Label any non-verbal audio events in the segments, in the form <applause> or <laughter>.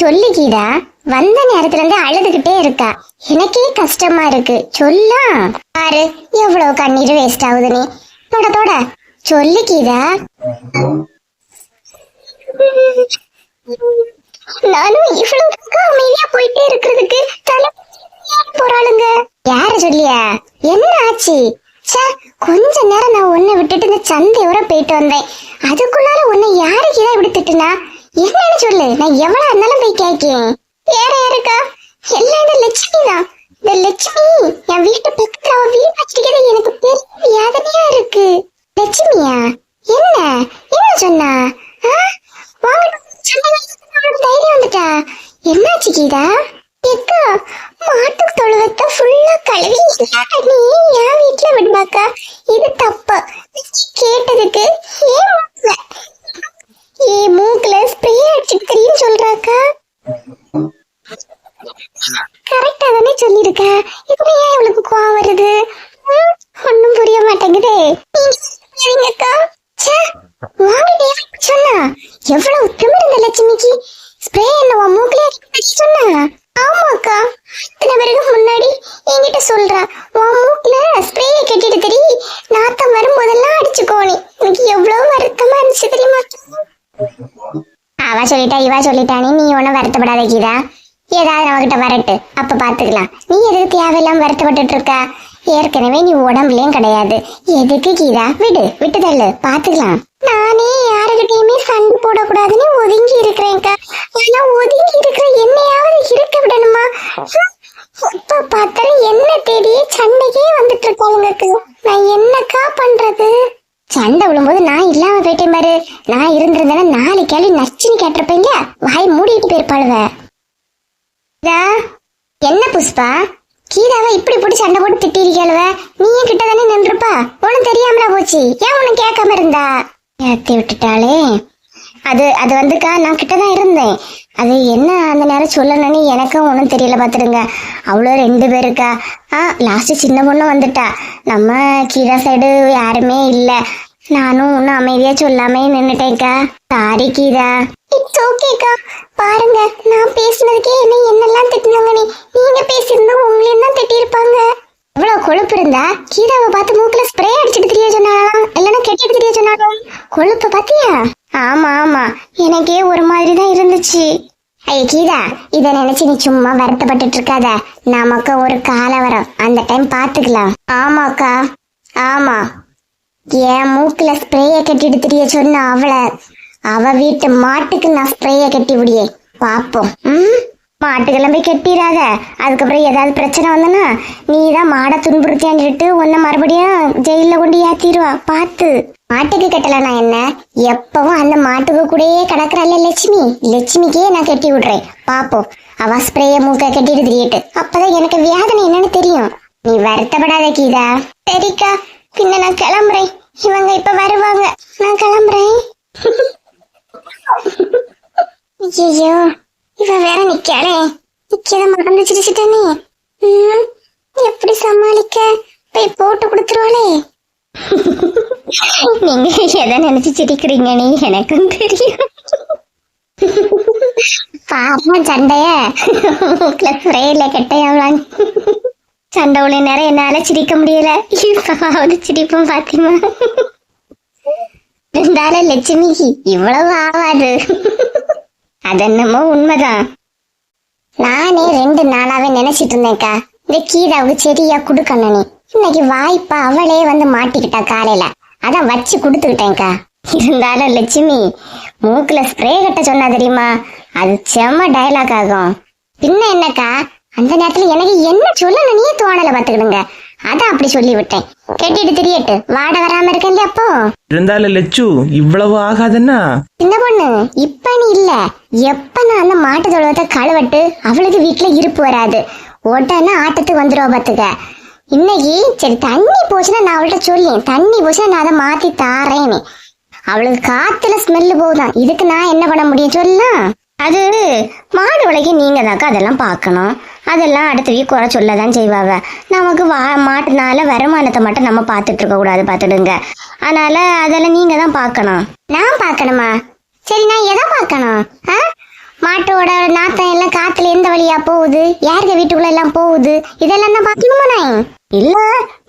சொல்லு கீதா. வந்த நேரத்துல இருந்து அழுதுகிட்டே இருக்கா. எனக்கே கஷ்டமா இருக்கு. சொல்லா. பாரு எவ்வளவு கண்ணீர் வேஸ்ட் ஆகுது நீ. தொட தொட சொல்லு கீதா. நானும் இவ்வளவு அமைதியா போயிட்டே இருக்கிறதுக்கு தலை போறாளுங்க. யாரு சொல்லியா? என்ன ஆச்சு? சே கொஞ்ச நேரம் நான் உன்னை விட்டுட்டு இந்த சந்தை வர போயிட்டு வந்தேன். அதுக்குள்ளார உன்னை யாருக்கு இதை இப்படி திட்டுனா? என்னன்னு சொல்லு. நான் எவ்வளவு இருந்தாலும் போய் கேட்கேன் வேற யாருக்கா எல்லாம் இந்த லட்சுமி தான். இந்த லட்சுமி என் வீட்டு பக்கத்துல அவ வீடு வச்சிருக்கிறது எனக்கு பெரிய வேதனையா இருக்கு. லட்சுமியா? என்ன? என்ன சொன்னா? வாங்க சண்டை தைரியம் வந்துட்டா. என்னாச்சு கீதா? எக்கா மாட்டு தொழுவத்தை ஃபுல்லா கழுவி. நீ? என் வீட்டுல விடுமாக்கா? இது தப்பு. கேட்டதுக்கு ஏன் ஏ மூக்குல ஸ்ப்ரே அடிச்சுக்கிறீன்னு சொல்றாக்கா? <laughs> கரெக்டா தானே சொல்லிருக்க இப்ப ஏன் இவளுக்கு கோவம் வருது ம், ஒண்ணும் புரிய மாட்டேங்குதே சரிங்கக்கா ச்சே வாங்கிட்டே சொன்னா எவ்வளவு திமிரு இந்த லட்சுமிக்கு ஸ்ப்ரே என்ன உன் மூக்குலயே அடிக்க சொன்னா ஆமாக்கா இத்தனை பேருக்கு முன்னாடி என்கிட்ட சொல்றா உன் மூக்குல ஸ்ப்ரேய கட்டிட்டு தெரி நாத்தம் வரும்போதெல்லாம் அடிச்சுக்கோனே எனக்கு எவ்வளவு வருத்தமா இருந்துச்சு தெரியுமா அவ சொல்லிட்டா இவ சொல்லிட்டானே நீ ஒன்னும் ஏதாவது நம்மகிட்ட வரட்டு. அப்ப பாத்துக்கலாம். நீ எதுக்கு தேவையில்லாம வருத்தப்பட்டு இருக்க ஏற்கனவே நீ உடம்புலயும் கிடையாது. எதுக்கு கீதா? விடு. விட்டு தள்ளு. பாத்துக்கலாம். நானே யாருகிட்டயுமே சண்டை போடக்கூடாதுன்னு ஒதுங்கி இருக்கிறேன்க்கா. ஆனா ஒதுங்கி இருக்கிற என்னையாவது இருக்க விடணுமா? ஹம், இப்ப பார்த்தாலும் என்ன தேடி சண்டைக்கே வந்துட்டு இருக்காளுங்கக்கு நான் என்னக்கா பண்றது? சண்டை விழும்போது நான் இல்லாம போயிட்டேன் பாரு. நான் இருந்திருந்தேன்னா நாலு கேள்வி நச்சுன்னு கேட்டிருப்பீங்க. வாய் மூடிட்டு போயிருப்பாளுவ. என்ன புஷ்பா? கீதாவை இப்படி போட்டு சண்டை போட்டு திட்டிருக்கேளுவ நீ ஏன் கிட்ட தானே நின்றுப்பா? உனக்கு தெரியாமலா போச்சு. ஏன் உனக்கு கேட்காம இருந்தா? ஏத்தி விட்டுட்டாளே. அது அது வந்துக்கா நான் கிட்ட தான் இருந்தேன். அது என்ன அந்த நேரம் சொல்லணும்னு எனக்கும் ஒன்றும் தெரியல பார்த்துருங்க அவ்வளோ ரெண்டு பேருக்கா ஆ லாஸ்ட் சின்ன பொண்ணு வந்துட்டா. நம்ம கீதா சைடு யாருமே இல்லை. நானும் ஒன்றும் அமைதியா சொல்லாமே நின்னுட்டேன்க்கா. சாரி கீதா. இட்ஸ் ஓகேக்கா பாருங்க நான் பேசினதுக்கே என்ன என்னெல்லாம் திட்டினாங்க நீ? நீங்க பேசியிருந்தா உங்களையும் தான் திட்டியிருப்பாங்க. இவ்வளவு கொழுப்பு இருந்தா கீதாவை பார்த்து மூக்கில் ஸ்ப்ரே அடிச்சுட்டு தெரிய சொன்னாலாம் இல்லைன்னா கெட்டிட்டு தெரிய சொன்னாலும். கொழுப்பு பார்த்தியா? ஆமா ஆமா. எனக்கே ஒரு மாதிரி தான் இருந்துச்சு. ஐய கீதா இத நினைச்சு நீ சும்மா வருத்தப்பட்டுட்டு இருக்காத. நமக்கு ஒரு கால வரும் அந்த டைம் பாத்துக்கலாம் ஆமாக்கா ஆமா. என் மூக்குல ஸ்ப்ரேய கட்டிட்டு தெரிய சொன்ன அவளை அவ வீட்டு மாட்டுக்கு நான் ஸ்ப்ரேய கட்டி விடியே. பாப்போம். ம் மாட்டுக்கெல்லாம் போய் கட்டிடாத அதுக்கப்புறம் ஏதாவது பிரச்சனை வந்தனா நீ தான் மாடை சொல்லிட்டு உன்னை மறுபடியும் ஜெயில கொண்டு ஏத்திடுவா. பார்த்து. மாட்டுக்கு கட்டலனா என்ன? எப்பவும் அந்த மாட்டுக்கு கூடயே கிடக்குறல்ல லட்சுமி. லட்சுமிக்கே நான் கட்டி விடுறேன். பாப்போம். அவ ஸ்ப்ரேய மூக்க கட்டிட்டு திரியட்டு. அப்பதான் எனக்கு வியாதனை என்னன்னு தெரியும். நீ வருத்தப்படாத கீதா. சரிக்கா. பின்ன நான் கிளம்புறேன். இவங்க இப்ப வருவாங்க. நான் கிளம்புறேன். <laughs> ஐயோ இவ வேற நிக்காளே நிக்கத மறந்து சிரிச்சிட்டனே. எப்படி சமாளிக்க? போய் போட்டு கொடுத்துருவாளே. நீங்க எதை நினைச்சு சிரிக்கிறீங்க? நீ எனக்கும் தெரியும். பாருங்க சண்டைய. ஸ்ப்ரேல கட்டையாவலாங்க சண்டை உள்ள நேரம் என்னால சிரிக்க முடியல. இப்பாவது சிரிப்பும் பாத்திமா இருந்தாலும் லட்சுமிக்கு இவ்வளவு ஆகாது. அதென்னமோ உண்மைதான். நானே ரெண்டு நாளாவே நினைச்சிட்டு இருந்தேன்க்கா. இந்த கீதாவுக்கு சரியா குடுக்கணும் இன்னைக்கு வாய்ப்பா அவளே வந்து மாட்டிக்கிட்டா காலையில. அதான் வச்சு கொடுத்துக்கிட்டேன்க்கா. இருந்தாலும் லட்சுமி மூக்குல ஸ்ப்ரே கட்ட சொன்னா தெரியுமா? அது செம்ம டயலாக் ஆகும். பின்ன என்னக்கா? அந்த நேரத்துல எனக்கு என்ன சொல்லணும்னே தோணல பாத்துக்கிடுங்க அதான் அப்படி சொல்லி விட்டேன் கெட்டிட்டு திரியட்டு. வாட வராம இருக்கேன் அப்போ? இருந்தாலும் லெச்சு இவ்வளவு ஆகாதுன்னா? சின்ன பொண்ணு இப்ப நீ இல்ல. எப்ப நான் அந்த மாட்டு தொழுவத்தை கழுவட்டு அவளுக்கு வீட்டுல இருப்பு வராது. உடனே ஆட்டத்துக்கு வந்துருவா பாத்துக்க. இன்னைக்கு சரி தண்ணி போச்சுன்னா நான் அவள்கிட்ட சொல்லி தண்ணி போச்சுன்னா நான் அதை மாத்தி தாரேன்னு. அவளுக்கு காத்துல ஸ்மெல்லு போகுதான். இதுக்கு நான் என்ன பண்ண முடியும் சொல்லலாம் அது மாடு விலைக்கு நீங்க தாக்கா அதெல்லாம் பார்க்கணும். அதெல்லாம் அடுத்தவங்க குறை சொல்ல தான் செய்வாவ. நமக்கு வா மாட்டினால வருமானத்தை மட்டும் நம்ம பார்த்துட்டு இருக்க கூடாது பார்த்துடுங்க. அதனால அதெல்லாம் நீங்க தான் பார்க்கணும். நான் பார்க்கணுமா? சரி நான் எதை பார்க்கணும்? ஆ? மாட்டோட நாத்தம் எல்லாம் காத்துல எந்த வழியா போகுது? யாருக்க வீட்டுக்குள்ள எல்லாம் போகுது? இதெல்லாம் தான் பார்க்கணுமா நான்? இல்ல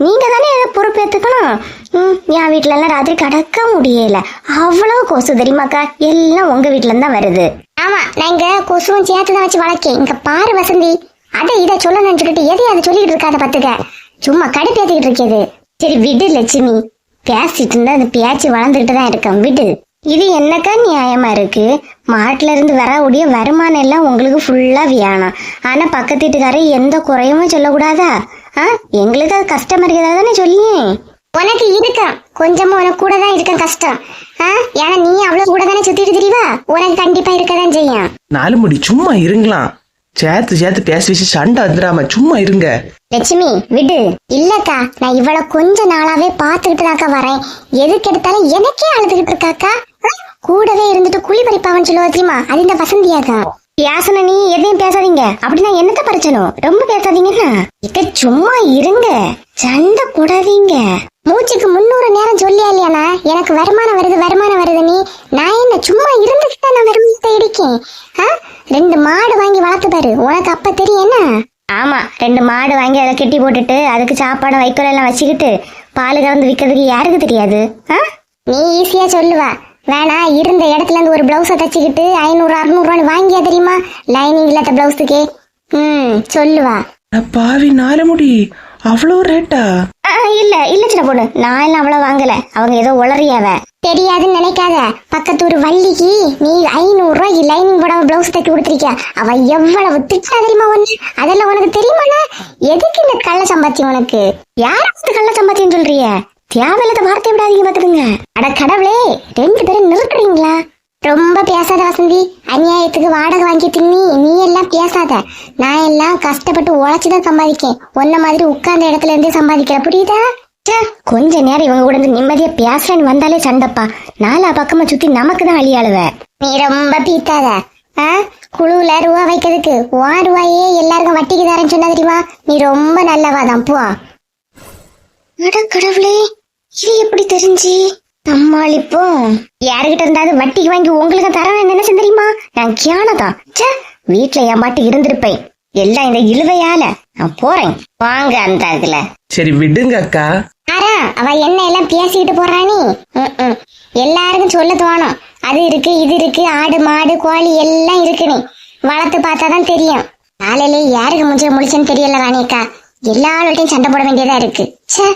நீங்க தானே அதை பொறுப்பேத்துக்கணும் ம், என் வீட்டுல எல்லாம் ராத்திரி கடக்க முடியல. அவ்வளவு கொசு தெரியுமாக்கா எல்லாம் உங்க வீட்டுல தான் வருது. ஆமா நான் இங்க கொசுவும் சேர்த்து தான் வச்சு வளர்க்கேன். இங்க பாரு வசந்தி. அதை இதை சொல்ல நினைச்சுக்கிட்டு எதையாவது அதை சொல்லிட்டு இருக்காத பத்துக்க சும்மா கடுப்பேத்திக்கிட்டு இருக்கிறது சரி விடு லட்சுமி. பேசிட்டு இருந்தா அந்த பேச்சு வளர்ந்துகிட்டு தான் இருக்கேன் விடு. இது என்னக்கா நியாயமா இருக்கு? மாட்டுல இருந்து வரக்கூடிய வருமானம் எல்லாம் உங்களுக்கு ஃபுல்லா வியானம் ஆனா பக்கத்து வீட்டுக்காரர் எந்த குறையும் சொல்லக்கூடாதா? ஆ? எங்களுக்கு அது கஷ்டமா இருக்கிறதா தானே சொல்லி உனக்கு இருக்கான் கொஞ்சமா உனக்கு கூட தான் இருக்கேன் கஷ்டம். ஆ? ஏன்னா நீ அவ்வளவு கூட தானே சுத்திட்டு தெரியவா உனக்கு கண்டிப்பா இருக்கதான் செய்யும். நாலு முடி சும்மா இருங்களாம். சேர்த்து சேர்த்து பேச வச்சு சண்டை வந்துடாம சும்மா இருங்க. லட்சுமி விடு. இல்லக்கா நான் இவ்வளவு கொஞ்ச நாளாவே பாத்துக்கிட்டுதாக்கா வரேன். எதுக்கு எடுத்தாலும் எனக்கே அழுதுகிட்டு இருக்காக்கா கூடவே இருந்துட்டு குழி பறிப்பாவன்னு சொல்லுவா தெரியுமா? அது இந்த வசந்தியாக்கா. யாசன நீ எதையும் பேசாதீங்க. அப்படின்னா என்னத்த பறிச்சனும் ரொம்ப பேசாதீங்கன்னா இக்க சும்மா இருங்க. சண்டை போடாதீங்க. மூச்சுக்கு முன்னூறு நேரம் சொல்லியா இல்லையாண்ணா? எனக்கு வருமானம் வருது வருமானம் வருது நீ. நான் என்ன சும்மா இருந்துகிட்டு நான் வருமானத்தை இடிக்கேன் ஆ? ரெண்டு மாடு வாங்கி வளர்த்து பாரு. உனக்கு அப்ப தெரியும் என்ன? ஆமா ரெண்டு மாடு வாங்கி அதை கெட்டி போட்டுட்டு அதுக்கு சாப்பாடு வைக்கோல் எல்லாம் வச்சுக்கிட்டு பால் கறந்து விற்கிறதுக்கு யாருக்கு தெரியாது? ஆ? நீ ஈஸியா சொல்லுவ. வேணா இருந்த இடத்துல இருந்து ஒரு பிளவுஸை தச்சுக்கிட்டு ஐநூறு அறுநூறுவான்னு வாங்கியா தெரியுமா? லைனிங் இல்லாத பிளவுஸுக்கு ம் சொல்லுவா. பாவி நாலு முடி. அவ்வளோ ரேட்டா இல்ல இல்ல சின்ன பொண்ணு. நான் எல்லாம் அவ்வளவு வாங்கல. அவங்க ஏதோ உளறியாவ தெரியாதுன்னு நினைக்காத. பக்கத்து ஒரு வள்ளிக்கு நீ ஐநூறு ரூபாய்க்கு லைனிங் போடாம பிளவுஸ் தைக்க கொடுத்துருக்க அவ எவ்வளவு திட்டா தெரியுமா ஒண்ணு அதெல்லாம் உனக்கு தெரியுமா எதுக்கு இந்த கள்ள சம்பாத்தியம் உனக்கு? யாருக்கு கள்ள சம்பாத்தியம் சொல்றிய? தேவையில்லாத வார்த்தை விடாதீங்க பாத்துடுங்க அட கடவுளே ரெண்டு பேரும் நிறுத்துறீங்களா? ரொம்ப பேசாத வசந்தி. அநியாயத்துக்கு வாடகை வாங்கி தின்னி நீ எல்லாம் பேசாத. நான் எல்லாம் கஷ்டப்பட்டு உழைச்சுதான் சம்பாதிக்கேன். உன்ன மாதிரி உட்கார்ந்த இடத்துல இருந்தே சம்பாதிக்கிற புரியுதா? கொஞ்ச நேரம் இவங்க கூட இருந்து நிம்மதியா பேசுறேன்னு வந்தாலே சண்டைப்பா. நாலா பக்கமா சுத்தி நமக்கு தான் அழியாளுவ நீ ரொம்ப பீத்தாத. ஆ? குழுவுல ரூபா வைக்கிறதுக்கு ஓ ரூபாயே எல்லாருக்கும் வட்டிக்கு தரேன்னு சொன்னா தெரியுமா? நீ ரொம்ப நல்லவாதான் போ. அட கடவுளே இது எப்படி தெரிஞ்சு? சமாளிப்போம் யாருகிட்ட இருந்தாவது வட்டிக்கு வாங்கி உங்களுக்கு தரேன் என்ன தெரியுமா? நான் கியானதான் ச்சே வீட்டுல என் பாட்டு இருந்திருப்பேன். எல்லாம் இந்த இழுவையால. நான் போறேன். வாங்க அந்த இதுல. சரி விடுங்க அக்கா. ஆரா அவ என்ன எல்லாம் பேசிக்கிட்டு போறானி. எல்லாருக்கும் சொல்ல தோணும். அது இருக்கு இது இருக்கு ஆடு மாடு கோழி எல்லாம் இருக்கு நீ. வளர்த்து பார்த்தாதான் தெரியும். காலையிலே யாருக்கு முஞ்ச முழிச்சுன்னு தெரியல ராணியக்கா எல்லாரோட்டையும் சண்டை போட வேண்டியதா இருக்கு. ச்சே.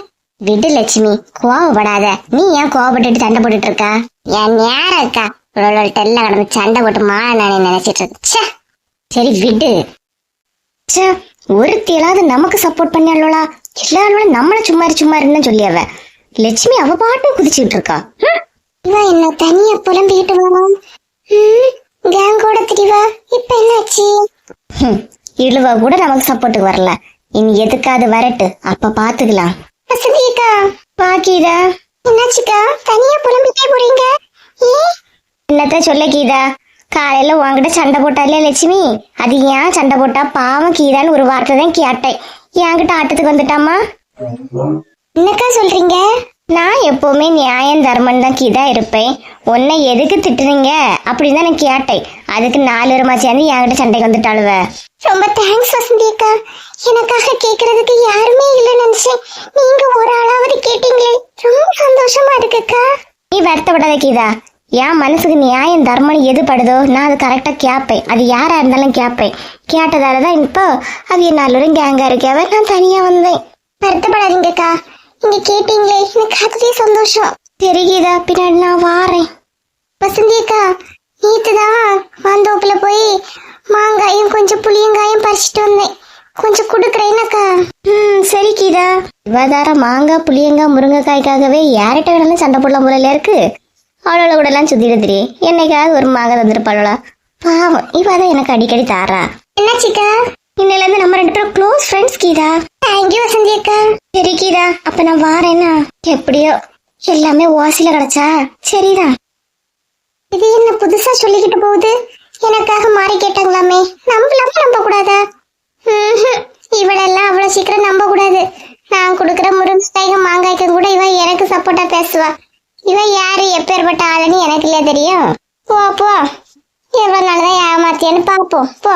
விடு லட்சுமி கோவப்படாத. நீ ஏன் கோவப்பட்டுட்டு சண்டை போட்டுட்டு இருக்கா என் நேரம் இருக்கா? இவ்வளோ எல்லாம் கடந்து சண்டை போட்டு மான நானே நினைச்சிட்டு இருக்கு. சரி விடு. ச்சே ஒருத்தியலாவது நமக்கு சப்போர்ட் பண்ணாளோளா எல்லாரும் நம்மள சும்மா சும்மாருன்னு சொல்லி இருன்னு லட்சுமி அவ பாட்டும் குதிச்சுட்டு இருக்கா. ஹம். என்ன தனியா புலம்பிக்கிட்டு வரணும் கேங்கோட திரிவா. இப்ப என்னாச்சு? இழுவா கூட நமக்கு சப்போர்ட்டுக்கு வரல. இனி எதுக்காது வரட்டு. அப்ப பாத்துக்கலாம். வசதிக்கா பாக்கீதா என்னாச்சுக்கா? தனியா புலம்பிட்டே போறீங்க? என்னத்த சொல்ல கீதா? காலையில உன்கிட்ட சண்டை போட்டாலே லட்சுமி அது ஏன் சண்டை போட்டா பாவம் கீதான்னு ஒரு வார்த்தை தான் கேட்டேன். என்கிட்ட ஆட்டத்துக்கு வந்துட்டாமா என்னக்கா சொல்றீங்க? நான் எப்பவுமே நியாயம் தர்மம் தான் கீதா இருப்பேன். உன்னை எதுக்கு திட்டுறீங்க அப்படின்னு தான் நான் கேட்டேன். அதுக்கு நாலு வருமா சேர்ந்து என்கிட்ட சண்டைக்கு வந்துட்டாளுவ. ரொம்ப தேங்க்ஸ் வசந்தி அக்கா எனக்காக கேக்குறதுக்கு யாருமே இல்லைன்னு நினைச்சேன். நீங்க ஒரு ஆளாவது கேட்டீங்களே. ரொம்ப சந்தோஷமா இருக்குக்கா. நீ வருத்தப்படாத கீதா. என் மனசுக்கு நியாயம் தர்மம் எது படுதோ நான் அது கரெக்டா கேட்பேன் அது யாரா இருந்தாலும் கேட்பேன் கேட்டதால தான் இப்போ அது என் நல்லூரும் கேங்கா இருக்காவ நான் தனியா வந்தேன். வருத்தப்படாதீங்கக்கா. நீங்க கேட்டீங்களே எனக்கு அதுவே சந்தோஷம். தெரியுதா பின்னாடி நான் வாரேன். வசந்தி அக்கா நேத்து தான் போய் மாங்காயும் கொஞ்சம் புளியங்காயும் பறிச்சிட்டு வந்தேன். கொஞ்சம் கொடுக்குறேன்னாக்கா ம் சரி கீதா. இவாதார மாங்காய் புளியங்காய் முருங்கைக்காய்க்காகவே யார்கிட்ட வேணாலும் சண்டை போடலாம் போல இருக்கு? அவளோட கூடலாம் சுத்திட்டு தெரியும் என்னைக்காவது ஒரு மாங்காய் தந்துருப்பாளா பாவம் இவாதான் எனக்கு அடிக்கடி தாரா. என்னாச்சுக்கா? இன்னையில இருந்து நம்ம ரெண்டு பேரும் close friends Geetha. Thank you Vasanthi அக்கா. சரி கீதா அப்ப நான் வாரேன்னா எப்படியோ எல்லாமே ஓசில கிடைச்சா? சரிதான் இது என்ன புதுசா சொல்லிக்கிட்டு போகுது? எனக்காக மாறி கேட்டாங்களாமே. நம்பலாமா நம்ப கூடாதா. இவளெல்லாம் அவ்வளவு சீக்கிரம் நம்ப கூடாது நான் கொடுக்குற முருங்கைக்காய்க்கும் மாங்காய்க்கும் கூட இவ எனக்கு சப்போர்ட்டா பேசுவா. இவ யாரு? எப்பேற்பட்ட ஆளுன்னு எனக்கு இல்லையா தெரியும்? போ போ. எவ்வளவு நாள்தான் ஏமாத்தியான்னு பாப்போம் போ.